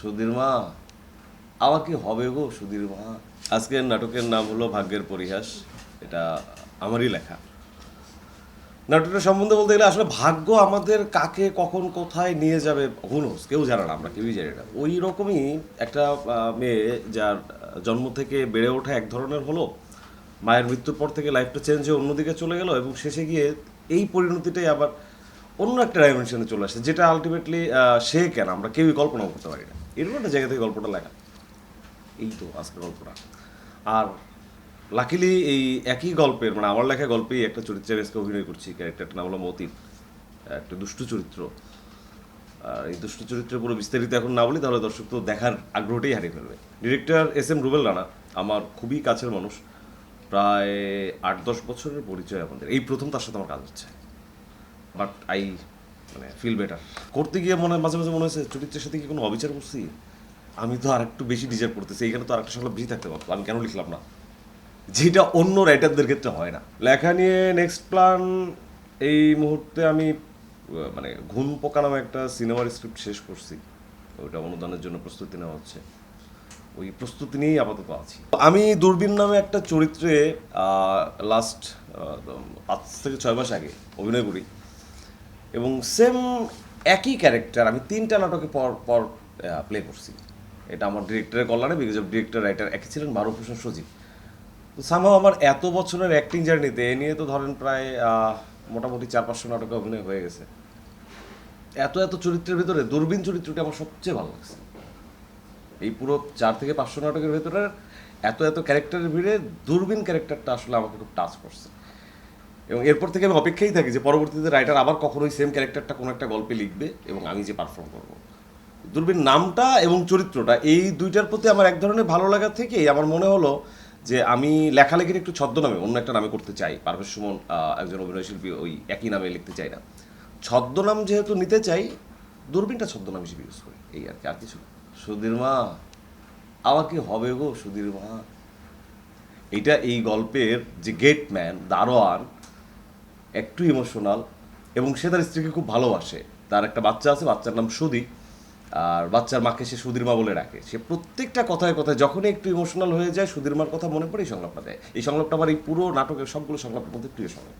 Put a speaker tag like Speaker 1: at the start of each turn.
Speaker 1: সুধীর মা আমার কি হবে গো সুধীর মা? আজকের নাটকের নাম হলো ভাগ্যের পরিহাস, এটা আমারই লেখা। নাটকটা সম্বন্ধে বলতে গেলে আসলে ভাগ্য আমাদের কাকে, কখন, কোথায় নিয়ে যাবে হুনোস কেউ জানে না, আমরা কেউই জানি না। ওই রকমই একটা মেয়ে যার জন্ম থেকে বেড়ে ওঠা এক ধরনের হলো, মায়ের মৃত্যুর পর থেকে লাইফটা চেঞ্জ হয়ে অন্যদিকে চলে গেল এবং শেষে গিয়ে এই পরিণতিটাই আবার অন্য একটা ডাইমেনশনে চলে আসছে, যেটা আলটিমেটলি সে কেন? আমরা কেউই কল্পনা করতে পারি না। এরকম একটা জায়গা থেকে গল্পটা লেখা। এই তো আজকের গল্পটা। আর লাকিলি এই একই গল্পের মানে আমার লেখা গল্পেই একটা চরিত্রের আজকে অভিনয় করছি ক্যারেক্টারটার নাম হলো মতিন। একটা দুষ্টু চরিত্র। আর এই দুষ্টু চরিত্রের পুরো বিস্তারিত এখন না বলি, তাহলে দর্শক তো দেখার আগ্রহটাই হারিয়ে ফেলবে। Director S M Rubel Rana, আমার খুবই কাছের মানুষ। প্রায় আট দশ বছরের পরিচয় আমাদের। এই প্রথম তার সাথে আমার কাজ হচ্ছে। বাট আই মানে ফিল বেটার। করতে গিয়ে মনে মাঝে মাঝে মনে হয়েছে, চরিত্রের সাথে কি কোনো অবিচার করছি? আমি তো আর একটু বেশি ডিজার্ভ করতেছি, এইখানে তো আরেকটা সংলাপ বেশি থাকতে পারতো, আমি কেন লিখলাম না? যেটা অন্য রাইটারদের ক্ষেত্রে হয় না। লেখা নিয়ে নেক্সট প্ল্যান এই মুহূর্তে আমি মানে ঘুম পোকা নামে একটা সিনেমার স্ক্রিপ্ট শেষ করছি। ওইটা অনুদানের জন্য প্রস্তুতি নেওয়া হচ্ছে। ওই প্রস্তুতি নিয়েই আপাতত আছি। আমি দূরবীন নামে একটা চরিত্রে লাস্ট পাঁচ থেকে ছয় মাস আগে অভিনয় করি। এবং সেম একই ক্যারেক্টার আমি তিনটা নাটকে পর পর প্লে করছি। এটা আমার ডিরেক্টরের কল্যাণে বিকজ অফ ডিরেক্টর রাইটার একই ছিলেন মারুফ সজীব। তো সামহাও আমার এত বছরের অ্যাক্টিং জার্নিতে এ নিয়ে তো ধরেন প্রায় মোটামুটি চার, পাঁচশো নাটকে অভিনয় হয়ে গেছে। এত এত চরিত্রের ভিতরে, দূরবীন চরিত্রটি আমার সবচেয়ে ভালো লাগছে। এই পুরো চার থেকে পাঁচশো নাটকের ভেতরে এত এত ক্যারেক্টারের ভিড়ে দূরবীন ক্যারেক্টারটা আসলে আমাকে খুব টাচ করছে। এবং এরপর থেকে আমি অপেক্ষাই থাকি যে পরবর্তীতে রাইটার আবার কখনোই সেম ক্যারেক্টারটা কোনো একটা গল্পে লিখবে এবং আমি যে পারফর্ম করব। দূরবীন, নামটা এবং চরিত্রটা, এই দুইটার প্রতি আমার এক ধরনের ভালো লাগা থেকেই আমার মনে হলো যে আমি লেখালেখির একটু ছদ্মনামে অন্য একটা নামে করতে চাই। পারভেজ সুমন একজন অভিনয় শিল্পী ওই একই নামে লিখতে চাই না। ছদ্মনাম যেহেতু নিতে চাই, দূরবীনটা ছদ্মনাম হিসেবে ইউজ করি। এই আর কি, আর কিছু। সুধীর মা, আমার কি হবে গো সুধীর মা? এইটা এই গল্পের যে গেটম্যান দারোয়ান একটু ইমোশনাল এবং সে তার স্ত্রীকে খুব ভালোবাসে। তার একটা বাচ্চা আছে, বাচ্চার নাম সুদী। আর বাচ্চার মাকে সে সুধীর মা বলে ডাকে। সে প্রত্যেকটা কথায় কথায় যখনই একটু ইমোশনাল হয়ে যায় সুধীর মার কথা মনে পড়ে, এই সংলাপটা দেয়। এই সংলাপটা আমার এই পুরো নাটকের সবগুলো সংলাপের মধ্যে প্রিয় সংলাপ।